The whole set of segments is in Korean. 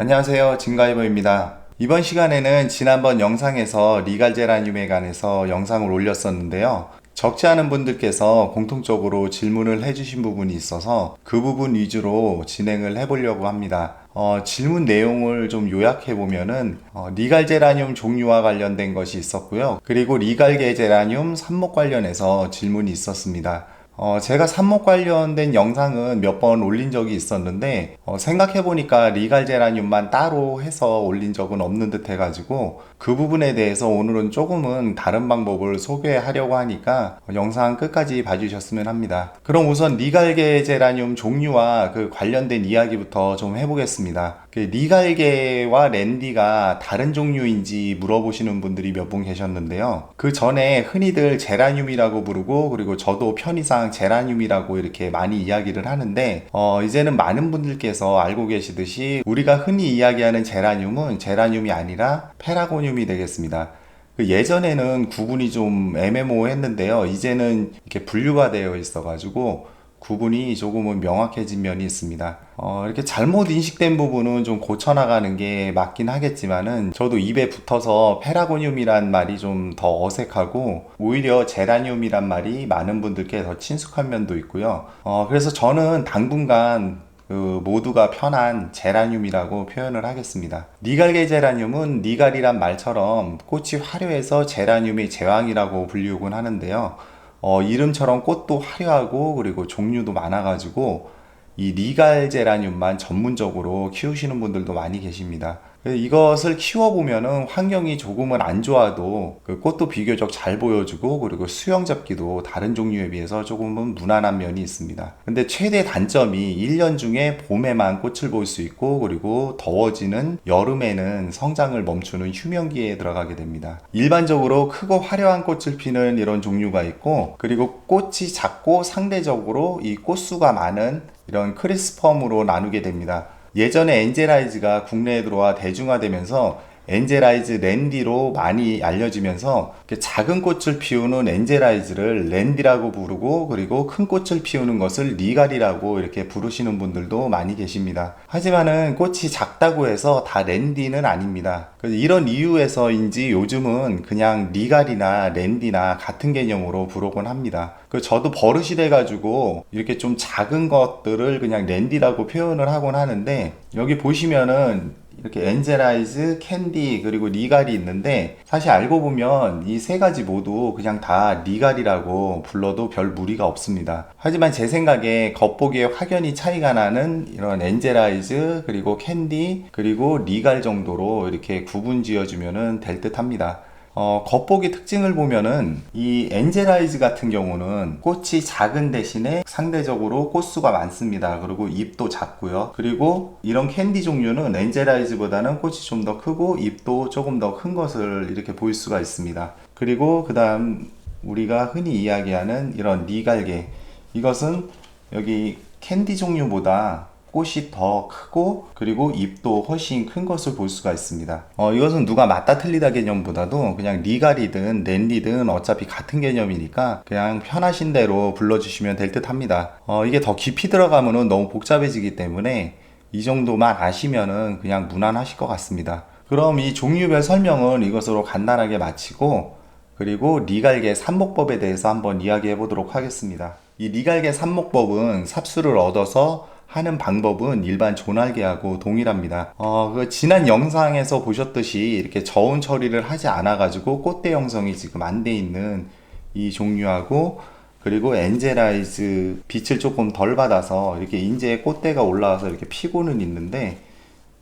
안녕하세요. 진가이버입니다. 이번 시간에는 지난번 영상에서 리갈제라늄에 관해서 영상을 올렸었는데요. 적지 않은 분들께서 공통적으로 질문을 해주신 부분이 있어서 그 부분 위주로 진행을 해보려고 합니다. 어, 질문 내용을 좀 요약해 보면은 어, 리갈 제라늄 종류와 관련된 것이 있었고요. 그리고 리갈계 제라늄 삽목 관련해서 질문이 있었습니다. 어, 제가 삽목 관련된 영상은 몇 번 올린 적이 있었는데, 어, 생각해보니까 리갈 제라늄만 따로 해서 올린 적은 없는 듯 해가지고, 그 부분에 대해서 오늘은 조금은 다른 방법을 소개하려고 하니까 영상 끝까지 봐주셨으면 합니다. 그럼 우선 리갈계 제라늄 종류와 그 관련된 이야기부터 좀 해보겠습니다. 그 리갈계와 랜디가 다른 종류인지 물어보시는 분들이 몇 분 계셨는데요. 그 전에 흔히들 제라늄이라고 부르고 그리고 저도 편의상 제라늄이라고 이렇게 많이 이야기를 하는데 어, 이제는 많은 분들께서 알고 계시듯이 우리가 흔히 이야기하는 제라늄은 제라늄이 아니라 페라고늄 이 되겠습니다. 그 예전에는 구분이 좀 애매모호했는데요. 이제는 이렇게 분류가 되어 있어가지고 구분이 조금은 명확해진 면이 있습니다. 어, 이렇게 잘못 인식된 부분은 좀 고쳐나가는 게 맞긴 하겠지만은 저도 입에 붙어서 페라고늄이란 말이 좀 더 어색하고 오히려 제라늄이란 말이 많은 분들께 더 친숙한 면도 있고요. 어, 그래서 저는 당분간 그 모두가 편한 제라늄이라고 표현을 하겠습니다. 니갈계 제라늄은 니갈이란 말처럼 꽃이 화려해서 제라늄의 제왕이라고 불리우곤 하는데요. 어, 이름처럼 꽃도 화려하고 그리고 종류도 많아가지고 이 리갈 제라늄만 전문적으로 키우시는 분들도 많이 계십니다. 이것을 키워보면은 환경이 조금은 안 좋아도 그 꽃도 비교적 잘 보여주고 그리고 수영 잡기도 다른 종류에 비해서 조금은 무난한 면이 있습니다. 근데 최대 단점이 1년 중에 봄에만 꽃을 볼 수 있고 그리고 더워지는 여름에는 성장을 멈추는 휴면기에 들어가게 됩니다. 일반적으로 크고 화려한 꽃을 피는 이런 종류가 있고 그리고 꽃이 작고 상대적으로 이 꽃수가 많은 이런 크리스펌으로 나누게 됩니다. 예전에 엔젤라이즈가 국내에 들어와 대중화되면서 엔젤라이즈 랜디로 많이 알려지면서 작은 꽃을 피우는 엔젤라이즈를 랜디라고 부르고 그리고 큰 꽃을 피우는 것을 리갈이라고 이렇게 부르시는 분들도 많이 계십니다. 하지만은 꽃이 작다고 해서 다 랜디는 아닙니다. 이런 이유에서인지 요즘은 그냥 리갈이나 랜디나 같은 개념으로 부르곤 합니다. 그 저도 버릇이 돼가지고 이렇게 좀 작은 것들을 그냥 랜디라고 표현을 하곤 하는데 여기 보시면은 이렇게 엔젤라이즈, 캔디, 그리고 리갈이 있는데 사실 알고 보면 이 세 가지 모두 그냥 다 리갈이라고 불러도 별 무리가 없습니다. 하지만 제 생각에 겉보기에 확연히 차이가 나는 이런 엔젤라이즈, 그리고 캔디, 그리고 리갈 정도로 이렇게 구분 지어주면 될듯 합니다. 어, 겉보기 특징을 보면은 이 엔젤라이즈 같은 경우는 꽃이 작은 대신에 상대적으로 꽃수가 많습니다. 그리고 잎도 작고요. 그리고 이런 캔디 종류는 엔젤라이즈보다는 꽃이 좀 더 크고 잎도 조금 더 큰 것을 이렇게 볼 수가 있습니다. 그리고 그 다음 우리가 흔히 이야기하는 이런 니갈게 이것은 여기 캔디 종류보다 꽃이 더 크고 그리고 잎도 훨씬 큰 것을 볼 수가 있습니다. 어, 이것은 누가 맞다 틀리다 개념보다도 그냥 리갈이든 랜디든 어차피 같은 개념이니까 그냥 편하신 대로 불러주시면 될 듯 합니다. 어, 이게 더 깊이 들어가면 너무 복잡해지기 때문에 이 정도만 아시면은 그냥 무난하실 것 같습니다. 그럼 이 종류별 설명은 이것으로 간단하게 마치고 그리고 리갈계 삽목법에 대해서 한번 이야기해 보도록 하겠습니다. 이 리갈계 삽목법은 삽수를 얻어서 하는 방법은 일반 조날개하고 동일합니다. 어, 그 지난 영상에서 보셨듯이 이렇게 저온 처리를 하지 않아가지고 꽃대 형성이 지금 안 돼 있는 이 종류하고 그리고 엔젤라이즈 빛을 조금 덜 받아서 이렇게 인제에 꽃대가 올라와서 이렇게 피고는 있는데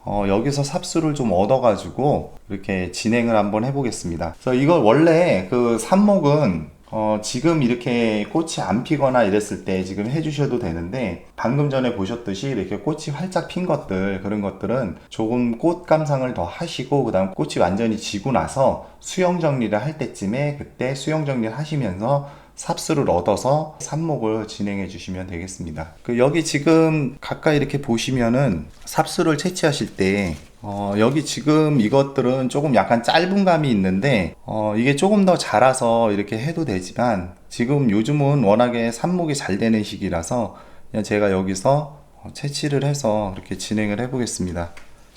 어, 여기서 삽수를 좀 얻어가지고 이렇게 진행을 한번 해보겠습니다. 그래서 이걸 원래 그 삽목은 어, 지금 이렇게 꽃이 안 피거나 이랬을 때 지금 해주셔도 되는데 방금 전에 보셨듯이 이렇게 꽃이 활짝 핀 것들 그런 것들은 조금 꽃 감상을 더 하시고 그 다음 꽃이 완전히 지고 나서 수영 정리를 할 때쯤에 그때 수영 정리를 하시면서 삽수를 얻어서 삽목을 진행해 주시면 되겠습니다. 그 여기 지금 가까이 이렇게 보시면은 삽수를 채취하실 때 어, 여기 지금 이것들은 조금 약간 짧은 감이 있는데, 어, 이게 조금 더 자라서 이렇게 해도 되지만, 지금 요즘은 워낙에 삽목이 잘 되는 시기라서, 그냥 제가 여기서 채취를 해서 이렇게 진행을 해 보겠습니다.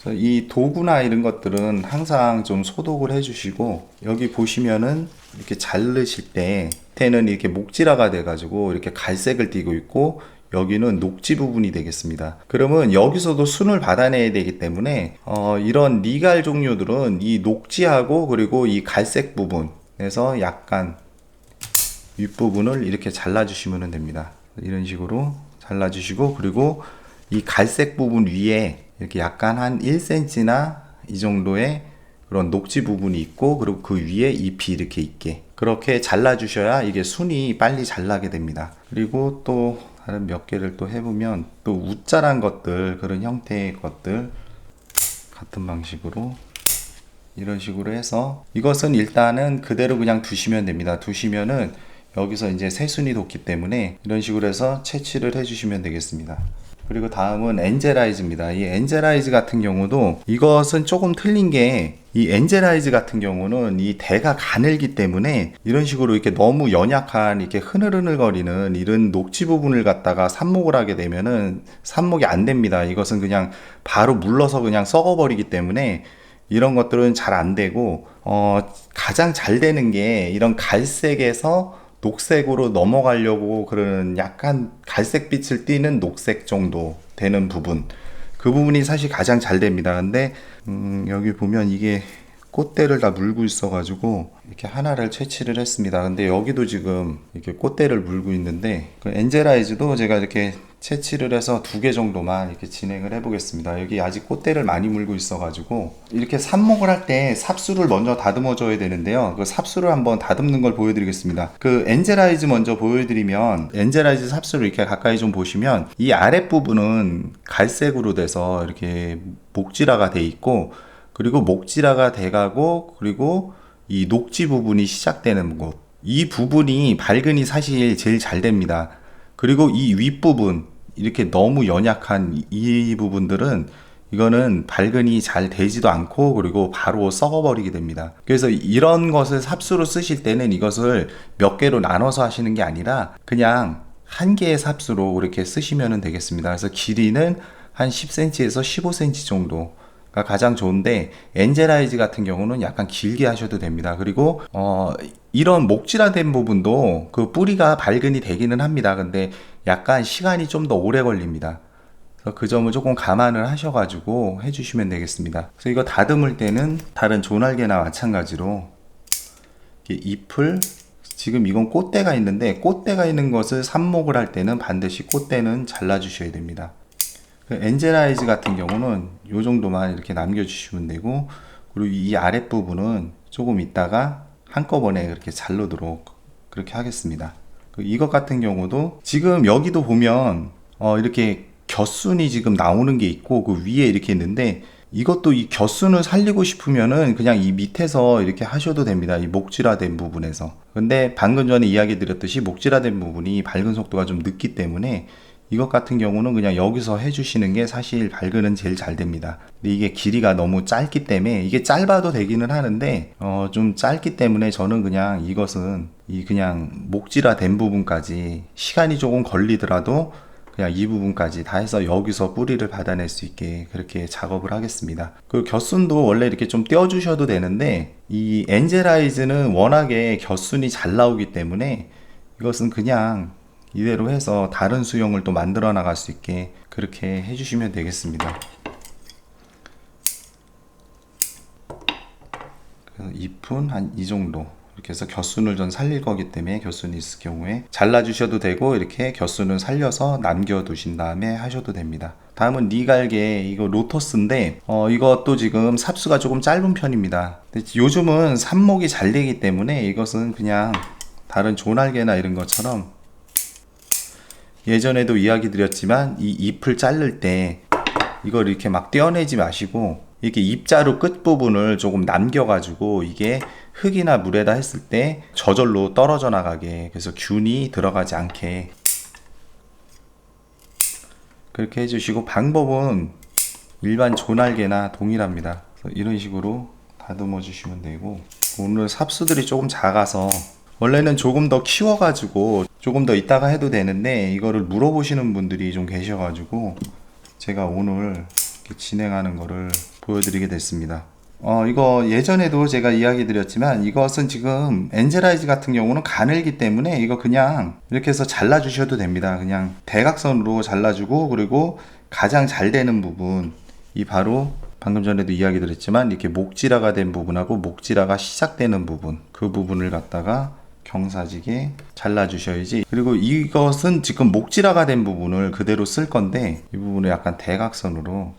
이 도구나 이런 것들은 항상 좀 소독을 해주시고 여기 보시면은 이렇게 자르실 때 밑에는 이렇게 목질화가 돼가지고 이렇게 갈색을 띠고 있고 여기는 녹지 부분이 되겠습니다. 그러면 여기서도 순을 받아내야 되기 때문에 어, 이런 니갈 종류들은 이 녹지하고 그리고 이 갈색 부분에서 약간 윗부분을 이렇게 잘라주시면 됩니다. 이런 식으로 잘라주시고 그리고 이 갈색 부분 위에 이렇게 약간 한 1cm나 이 정도의 그런 녹지 부분이 있고 그리고 그 위에 잎이 이렇게 있게 그렇게 잘라 주셔야 이게 순이 빨리 잘 나게 됩니다. 그리고 또 다른 몇 개를 또 해보면 또 우짜란 것들 그런 형태의 것들 같은 방식으로 이런 식으로 해서 이것은 일단은 그대로 그냥 두시면 됩니다. 두시면은 여기서 이제 새순이 돋기 때문에 이런 식으로 해서 채취를 해주시면 되겠습니다. 그리고 다음은 엔젤라이즈입니다. 이 엔젤라이즈 같은 경우도 이것은 조금 틀린 게 이 엔젤라이즈 같은 경우는 이 대가 가늘기 때문에 이런 식으로 이렇게 너무 연약한 이렇게 흐느흐느거리는 이런 녹지 부분을 갖다가 삽목을 하게 되면은 삽목이 안 됩니다. 이것은 그냥 바로 물러서 그냥 썩어버리기 때문에 이런 것들은 잘 안 되고 어, 가장 잘 되는 게 이런 갈색에서 녹색으로 넘어가려고 그러는 약간 갈색빛을 띠는 녹색 정도 되는 부분. 그 부분이 사실 가장 잘 됩니다. 근데 음, 여기 보면 이게 꽃대를 다 물고 있어 가지고 이렇게 하나를 채취를 했습니다. 근데 여기도 지금 이렇게 꽃대를 물고 있는데 그 엔젤라이즈도 제가 이렇게 채취를 해서 두 개 정도만 이렇게 진행을 해 보겠습니다. 여기 아직 꽃대를 많이 물고 있어 가지고 이렇게 삽목을 할 때 삽수를 먼저 다듬어 줘야 되는데요. 그 삽수를 한번 다듬는 걸 보여드리겠습니다. 그 엔젤라이즈 먼저 보여드리면 엔젤라이즈 삽수를 이렇게 가까이 좀 보시면 이 아랫부분은 갈색으로 돼서 이렇게 목질화가 돼 있고 그리고 목질화가 돼가고 그리고 이 녹지 부분이 시작되는 곳. 이 부분이 발근이 사실 제일 잘 됩니다. 그리고 이 윗부분 이렇게 너무 연약한 이- 이 부분들은 이거는 발근이 잘 되지도 않고 그리고 바로 썩어버리게 됩니다. 그래서 이런 것을 삽수로 쓰실 때는 이것을 몇 개로 나눠서 하시는 게 아니라 그냥 한 개의 삽수로 이렇게 쓰시면 되겠습니다. 그래서 길이는 한 10cm에서 15cm 정도 가 가장 좋은데 엔젤라이즈 같은 경우는 약간 길게 하셔도 됩니다. 그리고 어 이런 목질화된 부분도 그 뿌리가 발근이 되기는 합니다. 근데 약간 시간이 좀 더 오래 걸립니다. 그래서 그 점을 조금 감안을 하셔가지고 해주시면 되겠습니다. 그래서 이거 다듬을 때는 다른 조날개나 마찬가지로 잎을 지금 이건 꽃대가 있는데 꽃대가 있는 것을 삽목을 할 때는 반드시 꽃대는 잘라주셔야 됩니다. 그 엔젤라이즈 같은 경우는 이 정도만 이렇게 남겨주시면 되고 그리고 이 아랫부분은 조금 있다가 한꺼번에 그렇게 잘르도록 그렇게 하겠습니다. 그 이것 같은 경우도 지금 여기도 보면 어 이렇게 곁순이 지금 나오는 게 있고 그 위에 이렇게 있는데 이것도 이 곁순을 살리고 싶으면은 그냥 이 밑에서 이렇게 하셔도 됩니다. 이 목질화된 부분에서. 근데 방금 전에 이야기 드렸듯이 목질화된 부분이 밝은 속도가 좀 늦기 때문에 이것 같은 경우는 그냥 여기서 해주시는 게 사실 발근은 제일 잘 됩니다. 근데 이게 길이가 너무 짧기 때문에 이게 짧아도 되기는 하는데 어, 좀 짧기 때문에 저는 그냥 이것은 이 그냥 목질화 된 부분까지 시간이 조금 걸리더라도 그냥 이 부분까지 다 해서 여기서 뿌리를 받아낼 수 있게 그렇게 작업을 하겠습니다. 그 곁순도 원래 이렇게 좀 떼어주셔도 되는데 이 엔젤라이즈는 워낙에 곁순이 잘 나오기 때문에 이것은 그냥 이대로 해서 다른 수영을 또 만들어 나갈 수 있게 그렇게 해주시면 되겠습니다. 그래서 잎은 한이 정도 이렇게 해서 곁순을 전 살릴 거기 때문에 곁순이 있을 경우에 잘라주셔도 되고 이렇게 곁순을 살려서 남겨두신 다음에 하셔도 됩니다. 다음은 니갈게 이거 로터스인데 어 이것도 지금 삽수가 조금 짧은 편입니다. 요즘은 삽목이 잘 되기 때문에 이것은 그냥 다른 조날개나 이런 것처럼 예전에도 이야기 드렸지만 이 잎을 자를 때 이걸 이렇게 막 떼어내지 마시고 이렇게 입자루 끝 부분을 조금 남겨가지고 이게 흙이나 물에다 했을 때 저절로 떨어져 나가게 그래서 균이 들어가지 않게 그렇게 해주시고 방법은 일반 조날개나 동일합니다. 이런 식으로 다듬어 주시면 되고 오늘 삽수들이 조금 작아서 원래는 조금 더 키워가지고 조금 더 있다가 해도 되는데 이거를 물어보시는 분들이 좀 계셔가지고 제가 오늘 진행하는 거를 보여드리게 됐습니다. 어, 이거 예전에도 제가 이야기 드렸지만 이것은 지금 엔젤라이즈 같은 경우는 가늘기 때문에 이거 그냥 이렇게 해서 잘라주셔도 됩니다. 그냥 대각선으로 잘라주고 그리고 가장 잘 되는 부분 이 바로 방금 전에도 이야기 드렸지만 이렇게 목지라가 된 부분하고 목지라가 시작되는 부분 그 부분을 갖다가 경사지게 잘라주셔야지 그리고 이것은 지금 목지라가 된 부분을 그대로 쓸 건데 이 부분을 약간 대각선으로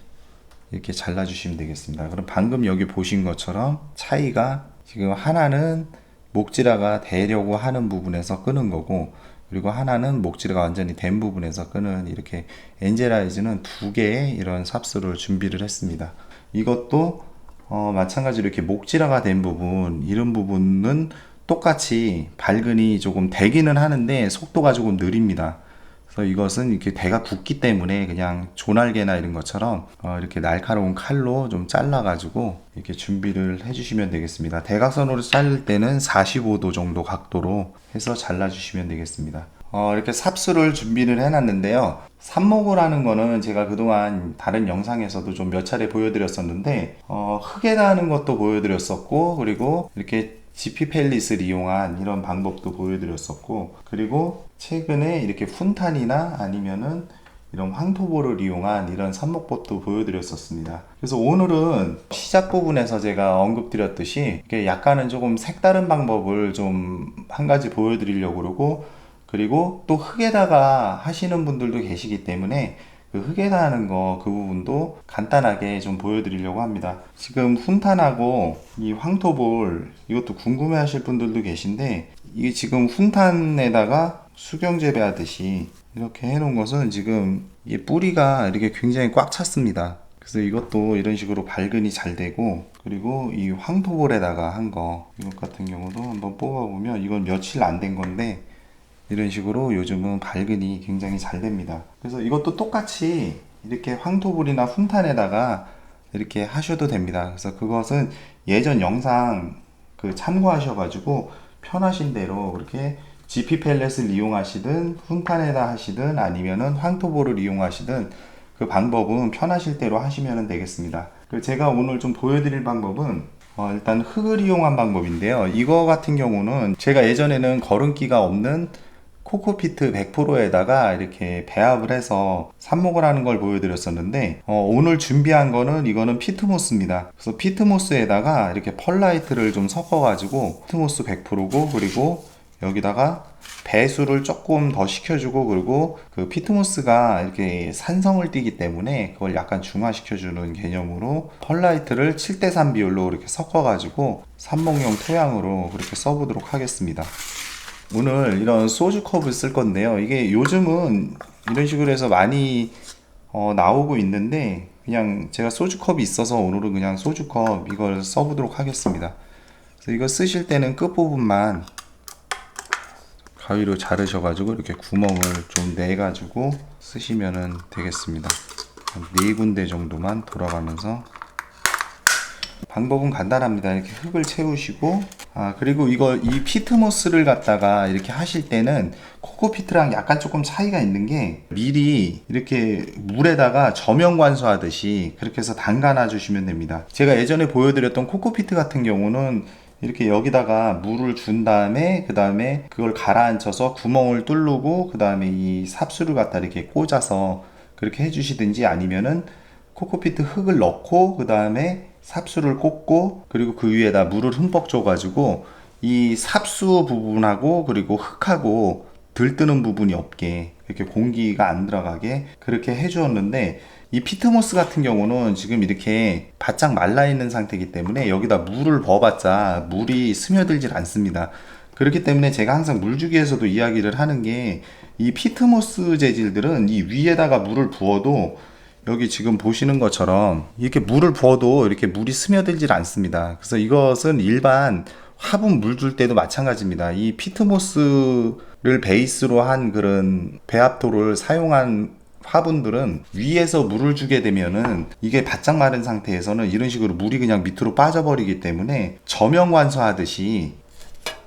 이렇게 잘라주시면 되겠습니다. 그럼 방금 여기 보신 것처럼 차이가 지금 하나는 목지라가 되려고 하는 부분에서 끄는 거고 그리고 하나는 목지라가 완전히 된 부분에서 끄는 이렇게 엔젤라이즈는 두 개의 이런 삽수를 준비를 했습니다. 이것도 어, 마찬가지로 이렇게 목지라가 된 부분 이런 부분은 똑같이 발근이 조금 되기는 하는데 속도가 조금 느립니다. 그래서 이것은 이렇게 대가 굳기 때문에 그냥 조날개나 이런 것처럼 어, 이렇게 날카로운 칼로 좀 잘라가지고 이렇게 준비를 해주시면 되겠습니다. 대각선으로 자를 때는 45도 정도 각도로 해서 잘라주시면 되겠습니다. 어, 이렇게 삽수를 준비를 해놨는데요. 삽목을 하는 거는 제가 그동안 다른 영상에서도 좀 몇 차례 보여드렸었는데, 어, 흙에다 하는 것도 보여드렸었고, 그리고 이렇게 GP 펠릿을 이용한 이런 방법도 보여드렸었고, 그리고 최근에 이렇게 푼탄이나 아니면은 이런 황토볼을 이용한 이런 삽목법도 보여드렸었습니다. 그래서 오늘은 시작 부분에서 제가 언급드렸듯이 약간은 조금 색다른 방법을 좀 한 가지 보여드리려고 그러고 그리고 또 흙에다가 하시는 분들도 계시기 때문에 그 흙에다 하는 거 그 부분도 간단하게 좀 보여드리려고 합니다. 지금 훈탄하고 이 황토볼 이것도 궁금해 하실 분들도 계신데 이게 지금 훈탄에다가 수경 재배하듯이 이렇게 해놓은 것은 지금 이 뿌리가 이렇게 굉장히 꽉 찼습니다. 그래서 이것도 이런 식으로 발근이 잘 되고 그리고 이 황토볼에다가 한 거 이것 같은 경우도 한번 뽑아보면 이건 며칠 안 된 건데 이런 식으로 요즘은 발근이 굉장히 잘 됩니다. 그래서 이것도 똑같이 이렇게 황토불이나 훈탄에다가 이렇게 하셔도 됩니다. 그래서 그것은 예전 영상 그 참고하셔가지고 편하신 대로 그렇게 GP 펠렛을 이용하시든 훈탄에다 하시든 아니면은 황토볼을 이용하시든 그 방법은 편하실 대로 하시면 되겠습니다. 그리고 제가 오늘 좀 보여드릴 방법은 어, 일단 흙을 이용한 방법인데요. 이거 같은 경우는 제가 예전에는 거름기가 없는 코코피트 100%에다가 이렇게 배합을 해서 삽목을 하는 걸 보여드렸었는데 어, 오늘 준비한 거는 이거는 피트모스입니다. 그래서 피트모스에다가 이렇게 펄라이트를 좀 섞어가지고 피트모스 100%고 그리고 여기다가 배수를 조금 더 시켜주고 그리고 그 피트모스가 이렇게 산성을 띠기 때문에 그걸 약간 중화시켜주는 개념으로 펄라이트를 7대3 비율로 이렇게 섞어가지고 삽목용 토양으로 그렇게 써보도록 하겠습니다. 오늘 이런 소주 컵을 쓸 건데요. 이게 요즘은 이런 식으로 해서 많이 어, 나오고 있는데 그냥 제가 소주 컵이 있어서 오늘은 그냥 소주 컵 이걸 써보도록 하겠습니다. 그래서 이거 쓰실 때는 끝 부분만 가위로 자르셔가지고 이렇게 구멍을 좀 내가지고 쓰시면 되겠습니다. 한네 군데 정도만 돌아가면서 방법은 간단합니다. 이렇게 흙을 채우시고 아 그리고 이거 이 피트모스를 갖다가 이렇게 하실 때는 코코피트랑 약간 조금 차이가 있는 게 미리 이렇게 물에다가 저면 관수하듯이 그렇게 해서 담가놔 주시면 됩니다. 제가 예전에 보여드렸던 코코피트 같은 경우는 이렇게 여기다가 물을 준 다음에 그 다음에 그걸 가라앉혀서 구멍을 뚫르고 그 다음에 이 삽수를 갖다 이렇게 꽂아서 그렇게 해주시든지 아니면은 코코피트 흙을 넣고 그 다음에 삽수를 꽂고 그리고 그 위에다 물을 흠뻑 줘가지고 이 삽수 부분하고 그리고 흙하고 들뜨는 부분이 없게 이렇게 공기가 안 들어가게 그렇게 해주었는데 이 피트모스 같은 경우는 지금 이렇게 바짝 말라 있는 상태이기 때문에 여기다 물을 버봤자 물이 스며들질 않습니다. 그렇기 때문에 제가 항상 물주기에서도 이야기를 하는 게 이 피트모스 재질들은 이 위에다가 물을 부어도 여기 지금 보시는 것처럼 이렇게 물을 부어도 이렇게 물이 스며들질 않습니다. 그래서 이것은 일반 화분 물 줄 때도 마찬가지입니다. 이 피트모스를 베이스로 한 그런 배합토를 사용한 화분들은 위에서 물을 주게 되면은 이게 바짝 마른 상태에서는 이런 식으로 물이 그냥 밑으로 빠져버리기 때문에 저면 관수하듯이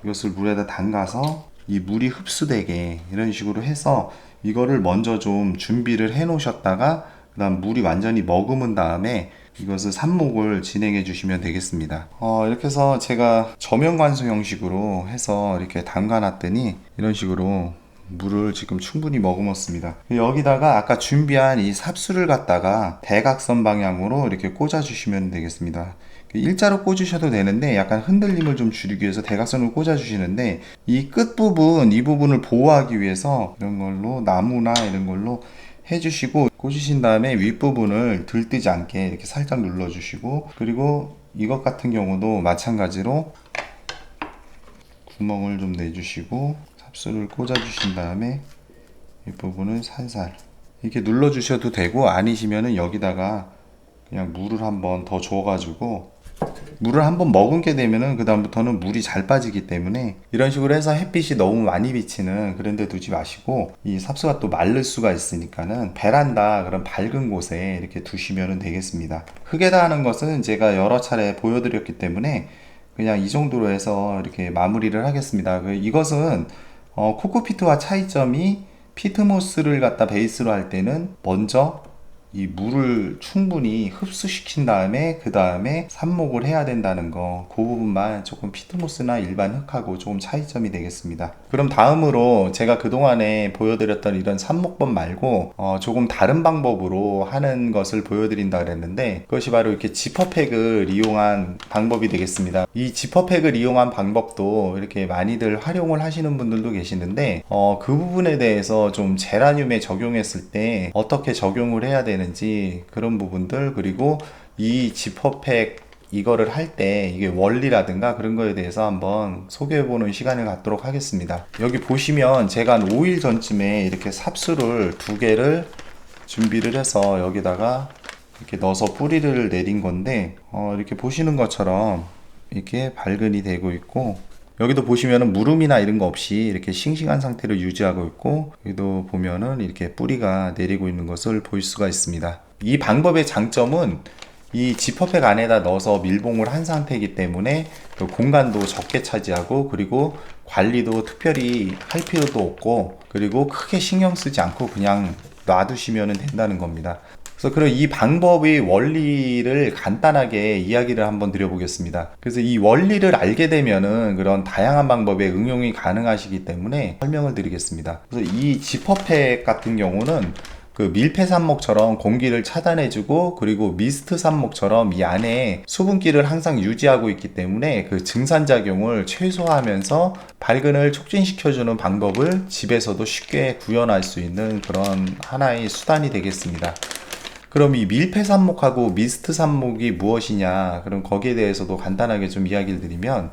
이것을 물에다 담가서 이 물이 흡수되게 이런 식으로 해서 이거를 먼저 좀 준비를 해 놓으셨다가 그다음 물이 완전히 머금은 다음에 이것을 삽목을 진행해 주시면 되겠습니다. 어, 이렇게 해서 제가 저면 관수 형식으로 해서 이렇게 담가 놨더니 이런 식으로 물을 지금 충분히 머금었습니다. 여기다가 아까 준비한 이 삽수를 갖다가 대각선 방향으로 이렇게 꽂아 주시면 되겠습니다. 일자로 꽂으셔도 되는데 약간 흔들림을 좀 줄이기 위해서 대각선으로 꽂아 주시는데 이 끝부분 이 부분을 보호하기 위해서 이런 걸로 나무나 이런 걸로 해주시고 꽂으신 다음에 윗부분을 들뜨지 않게 이렇게 살짝 눌러주시고 그리고 이것 같은 경우도 마찬가지로 구멍을 좀 내주시고 삽수를 꽂아주신 다음에 윗부분을 살살 이렇게 눌러주셔도 되고 아니시면은 여기다가 그냥 물을 한번 더 줘가지고 물을 한번 머금게 되면은 그 다음부터는 물이 잘 빠지기 때문에 이런 식으로 해서 햇빛이 너무 많이 비치는 그런 데 두지 마시고 이 삽수가 또 마를 수가 있으니까는 베란다 그런 밝은 곳에 이렇게 두시면 되겠습니다. 흙에다 하는 것은 제가 여러 차례 보여드렸기 때문에 그냥 이 정도로 해서 이렇게 마무리를 하겠습니다. 그 이것은 어, 코코피트와 차이점이 피트모스를 갖다 베이스로 할 때는 먼저 이 물을 충분히 흡수시킨 다음에 그 다음에 삽목을 해야 된다는 거 그 부분만 조금 피트모스나 일반 흙하고 조금 차이점이 되겠습니다. 그럼 다음으로 제가 그동안에 보여드렸던 이런 삽목법 말고 어 조금 다른 방법으로 하는 것을 보여드린다 그랬는데 그것이 바로 이렇게 지퍼팩을 이용한 방법이 되겠습니다. 이 지퍼팩을 이용한 방법도 이렇게 많이들 활용을 하시는 분들도 계시는데 어 그 부분에 대해서 좀 제라늄에 적용했을 때 어떻게 적용을 해야 되는 되는지 그런 부분들 그리고 이 지퍼팩 이거를 할 때 이게 원리라든가 그런 거에 대해서 한번 소개해 보는 시간을 갖도록 하겠습니다. 여기 보시면 제가 한 5일 전쯤에 이렇게 삽수를 두 개를 준비를 해서 여기다가 이렇게 넣어서 뿌리를 내린 건데 어, 이렇게 보시는 것처럼 이렇게 발근이 되고 있고 여기도 보시면은 무름이나 이런 거 없이 이렇게 싱싱한 상태를 유지하고 있고 여기도 보면은 이렇게 뿌리가 내리고 있는 것을 볼 수가 있습니다. 이 방법의 장점은 이 지퍼팩 안에다 넣어서 밀봉을 한 상태이기 때문에 그 공간도 적게 차지하고 그리고 관리도 특별히 할 필요도 없고 그리고 크게 신경 쓰지 않고 그냥 놔두시면 된다는 겁니다. 그래서 그런 이 방법의 원리를 간단하게 이야기를 한번 드려보겠습니다. 그래서 이 원리를 알게 되면은 그런 다양한 방법에 응용이 가능하시기 때문에 설명을 드리겠습니다. 그래서 이 지퍼팩 같은 경우는 그 밀폐 삽목처럼 공기를 차단해주고 그리고 미스트 삽목처럼 이 안에 수분기를 항상 유지하고 있기 때문에 그 증산 작용을 최소화하면서 발근을 촉진시켜주는 방법을 집에서도 쉽게 구현할 수 있는 그런 하나의 수단이 되겠습니다. 그럼 이 밀폐 삽목하고 미스트 삽목이 무엇이냐? 그럼 거기에 대해서도 간단하게 좀 이야기를 드리면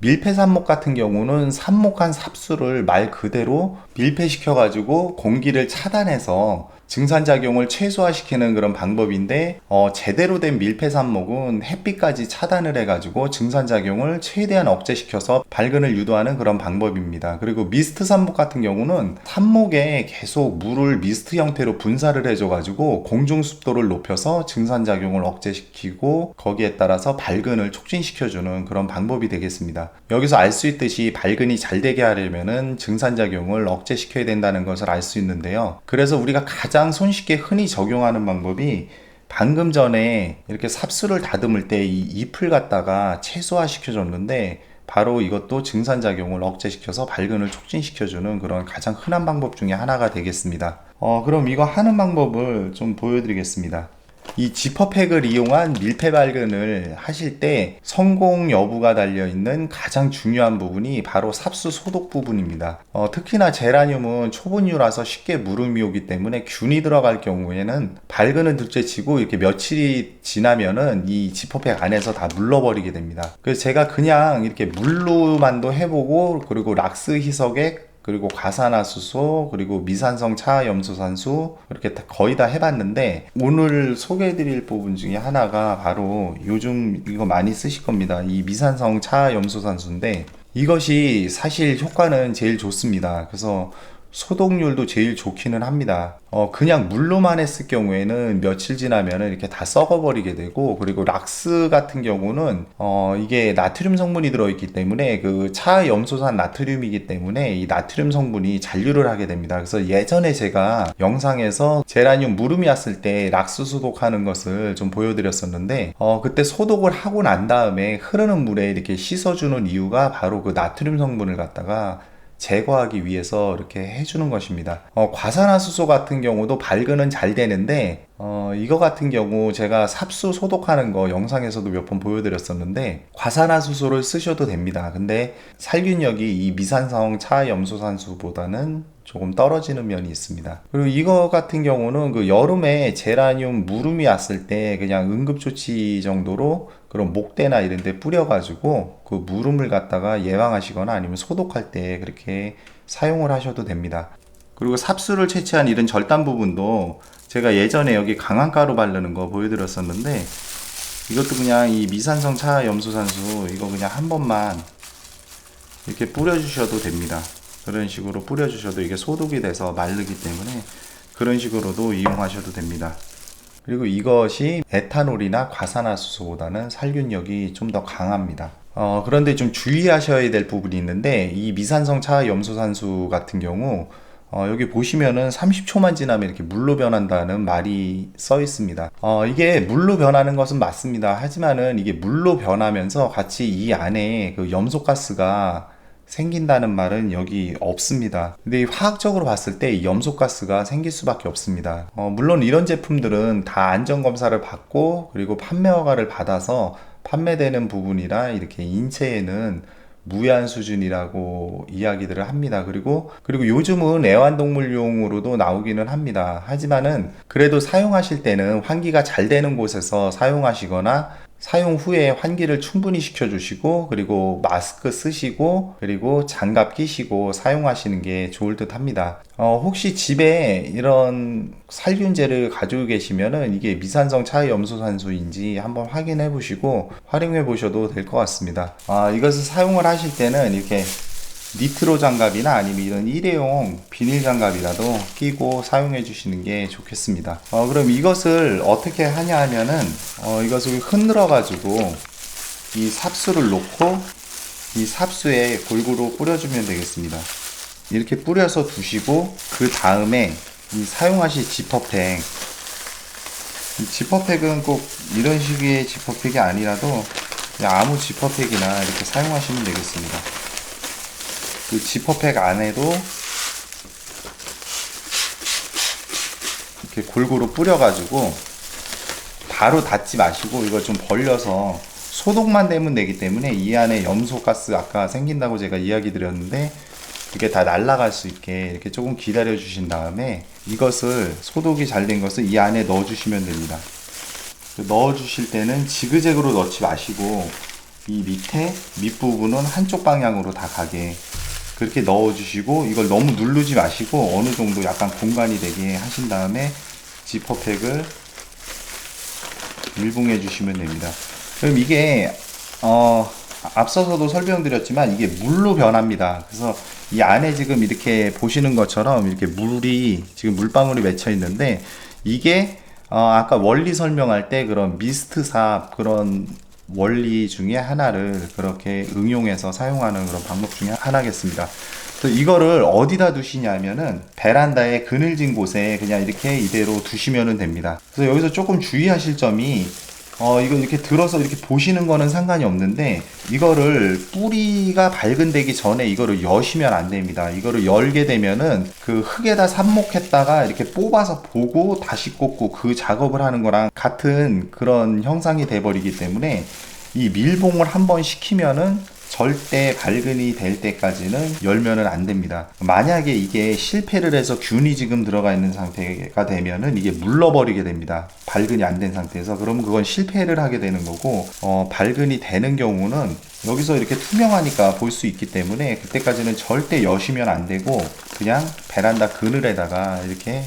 밀폐 삽목 같은 경우는 삽목한 삽수를 말 그대로 밀폐시켜 가지고 공기를 차단해서 증산작용을 최소화시키는 그런 방법인데 어, 제대로 된 밀폐 삽목은 햇빛까지 차단을 해가지고 증산작용을 최대한 억제시켜서 발근을 유도하는 그런 방법입니다. 그리고 미스트 삽목 같은 경우는 삽목에 계속 물을 미스트 형태로 분사를 해줘가지고 공중 습도를 높여서 증산작용을 억제시키고 거기에 따라서 발근을 촉진시켜주는 그런 방법이 되겠습니다. 여기서 알 수 있듯이 발근이 잘 되게 하려면은 증산작용을 억제시켜야 된다는 것을 알 수 있는데요. 그래서 우리가 가장 가장 손쉽게 흔히 적용하는 방법이 방금 전에 이렇게 삽수를 다듬을 때 이 잎을 갖다가 최소화 시켜줬는데 바로 이것도 증산작용을 억제시켜서 발근을 촉진시켜주는 그런 가장 흔한 방법 중에 하나가 되겠습니다. 어, 그럼 이거 하는 방법을 좀 보여드리겠습니다. 이 지퍼팩을 이용한 밀폐 발근을 하실 때 성공 여부가 달려 있는 가장 중요한 부분이 바로 삽수 소독 부분입니다. 어, 특히나 제라늄은 초분유라서 쉽게 무름이 오기 때문에 균이 들어갈 경우에는 발근은 둘째치고 이렇게 며칠이 지나면은 이 지퍼팩 안에서 다 물러버리게 됩니다. 그래서 제가 그냥 이렇게 물로만도 해보고 그리고 락스 희석에 그리고 과산화수소, 그리고 미산성 차염소산수 이렇게 거의 다 해봤는데 오늘 소개해드릴 부분 중에 하나가 바로 요즘 이거 많이 쓰실 겁니다. 이 미산성 차염소산수인데 이것이 사실 효과는 제일 좋습니다. 그래서 소독률도 제일 좋기는 합니다. 어, 그냥 물로만 했을 경우에는 며칠 지나면 이렇게 다 썩어버리게 되고, 그리고 락스 같은 경우는, 어, 이게 나트륨 성분이 들어있기 때문에 그 차 염소산 나트륨이기 때문에 이 나트륨 성분이 잔류를 하게 됩니다. 그래서 예전에 제가 영상에서 제라늄 무름이 왔을 때 락스 소독하는 것을 좀 보여드렸었는데, 어, 그때 소독을 하고 난 다음에 흐르는 물에 이렇게 씻어주는 이유가 바로 그 나트륨 성분을 갖다가 제거하기 위해서 이렇게 해주는 것입니다. 어, 과산화수소 같은 경우도 발근은 잘 되는데 어, 이거 같은 경우 제가 삽수 소독하는 거 영상에서도 몇 번 보여드렸었는데 과산화수소를 쓰셔도 됩니다. 근데 살균력이 이 미산성 차염소산수보다는 조금 떨어지는 면이 있습니다. 그리고 이거 같은 경우는 그 여름에 제라늄 무름이 왔을 때 그냥 응급조치 정도로 그런 목대나 이런 데 뿌려가지고 그 무름을 갖다가 예방하시거나 아니면 소독할 때 그렇게 사용을 하셔도 됩니다. 그리고 삽수를 채취한 이런 절단 부분도 제가 예전에 여기 강황가루 바르는 거 보여드렸었는데 이것도 그냥 이 미산성 차 염소산수 이거 그냥 한 번만 이렇게 뿌려주셔도 됩니다. 그런 식으로 뿌려주셔도 이게 소독이 돼서 마르기 때문에 그런 식으로도 이용하셔도 됩니다. 그리고 이것이 에탄올이나 과산화수소보다는 살균력이 좀 더 강합니다. 어, 그런데 좀 주의하셔야 될 부분이 있는데 이 미산성 차염소산수 같은 경우 어, 여기 보시면은 30초만 지나면 이렇게 물로 변한다는 말이 써 있습니다. 어, 이게 물로 변하는 것은 맞습니다. 하지만은 이게 물로 변하면서 같이 이 안에 그 염소가스가 생긴다는 말은 여기 없습니다. 근데 화학적으로 봤을 때이 염소가스가 생길 수밖에 없습니다. 어, 물론 이런 제품들은 다 안전검사를 받고 그리고 판매 허가를 받아서 판매되는 부분이라 이렇게 인체에는 무해한 수준이라고 이야기들을 합니다. 그리고 그리고 요즘은 애완동물용으로도 나오기는 합니다. 하지만은 그래도 사용하실 때는 환기가 잘 되는 곳에서 사용하시거나 사용 후에 환기를 충분히 시켜주시고 그리고 마스크 쓰시고 그리고 장갑 끼시고 사용하시는 게 좋을 듯 합니다. 어, 혹시 집에 이런 살균제를 가지고 계시면은 이게 미산성 차염소산수인지 한번 확인해 보시고 활용해 보셔도 될 것 같습니다. 아, 이것을 사용을 하실 때는 이렇게 니트로 장갑이나 아니면 이런 일회용 비닐 장갑이라도 끼고 사용해 주시는 게 좋겠습니다. 어, 그럼 이것을 어떻게 하냐 하면은 어, 이것을 흔들어 가지고 이 삽수를 놓고 이 삽수에 골고루 뿌려주면 되겠습니다. 이렇게 뿌려서 두시고 그 다음에 이 사용하실 지퍼팩 이 지퍼팩은 꼭 이런 식의 지퍼팩이 아니라도 아무 지퍼팩이나 이렇게 사용하시면 되겠습니다. 그 지퍼팩 안에도 이렇게 골고루 뿌려가지고 바로 닫지 마시고 이걸 좀 벌려서 소독만 되면 되기 때문에 이 안에 염소 가스 아까 생긴다고 제가 이야기 드렸는데 그게 다 날아갈 수 있게 이렇게 조금 기다려 주신 다음에 이것을 소독이 잘 된 것을 이 안에 넣어 주시면 됩니다. 넣어 주실 때는 지그재그로 넣지 마시고 이 밑에 밑부분은 한쪽 방향으로 다 가게 그렇게 넣어 주시고 이걸 너무 누르지 마시고 어느 정도 약간 공간이 되게 하신 다음에 지퍼팩을 밀봉해 주시면 됩니다. 그럼 이게 어 앞서서도 설명드렸지만 이게 물로 변합니다. 그래서 이 안에 지금 이렇게 보시는 것처럼 이렇게 물이 지금 물방울이 맺혀 있는데 이게 어 아까 원리 설명할 때 그런 미스트 삽 그런 원리 중에 하나를 그렇게 응용해서 사용하는 그런 방법 중에 하나겠습니다. 그래서 이거를 어디다 두시냐면은 베란다에 그늘진 곳에 그냥 이렇게 이대로 두시면 됩니다. 그래서 여기서 조금 주의하실 점이 어, 이거 이렇게 들어서 이렇게 보시는 거는 상관이 없는데, 이거를 뿌리가 발근되기 전에 이거를 여시면 안 됩니다. 이거를 열게 되면은 그 흙에다 삽목했다가 이렇게 뽑아서 보고 다시 꽂고 그 작업을 하는 거랑 같은 그런 형상이 돼버리기 때문에 이 밀봉을 한번 시키면은 절대 발근이 될 때까지는 열면은 안 됩니다. 만약에 이게 실패를 해서 균이 지금 들어가 있는 상태가 되면은 이게 물러버리게 됩니다. 발근이 안 된 상태에서 그러면 그건 실패를 하게 되는 거고 어, 발근이 되는 경우는 여기서 이렇게 투명하니까 볼 수 있기 때문에 그때까지는 절대 여시면 안 되고 그냥 베란다 그늘에다가 이렇게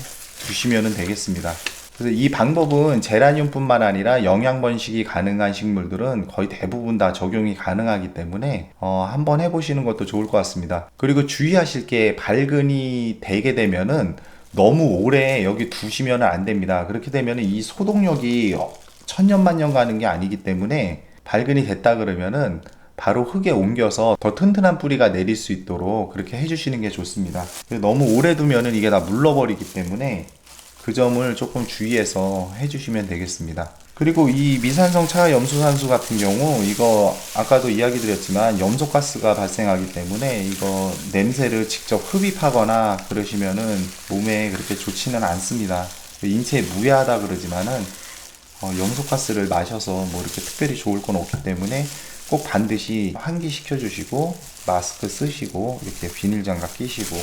두시면 되겠습니다. 그래서 이 방법은 제라늄뿐만 아니라 영양 번식이 가능한 식물들은 거의 대부분 다 적용이 가능하기 때문에 어, 한번 해보시는 것도 좋을 것 같습니다. 그리고 주의하실 게 발근이 되게 되면은 너무 오래 여기 두시면 안 됩니다. 그렇게 되면 이 소독력이 천년만년 가는 게 아니기 때문에 발근이 됐다 그러면은 바로 흙에 옮겨서 더 튼튼한 뿌리가 내릴 수 있도록 그렇게 해주시는 게 좋습니다. 너무 오래 두면은 이게 다 물러버리기 때문에 그 점을 조금 주의해서 해주시면 되겠습니다. 그리고 이 미산성 차 염소산수 같은 경우 이거 아까도 이야기 드렸지만 염소가스가 발생하기 때문에 이거 냄새를 직접 흡입하거나 그러시면은 몸에 그렇게 좋지는 않습니다. 인체에 무해하다 그러지만은 어, 염소가스를 마셔서 뭐 이렇게 특별히 좋을 건 없기 때문에 꼭 반드시 환기시켜 주시고 마스크 쓰시고 이렇게 비닐 장갑 끼시고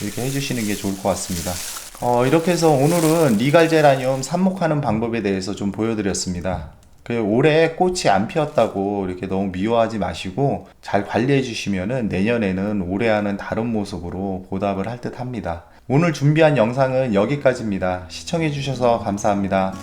이렇게 해주시는 게 좋을 것 같습니다. 어, 이렇게 해서 오늘은 리갈제라늄 삽목하는 방법에 대해서 좀 보여드렸습니다. 그 올해 꽃이 안 피었다고 이렇게 너무 미워하지 마시고 잘 관리해 주시면은 내년에는 올해와는 다른 모습으로 보답을 할 듯 합니다. 오늘 준비한 영상은 여기까지입니다. 시청해 주셔서 감사합니다.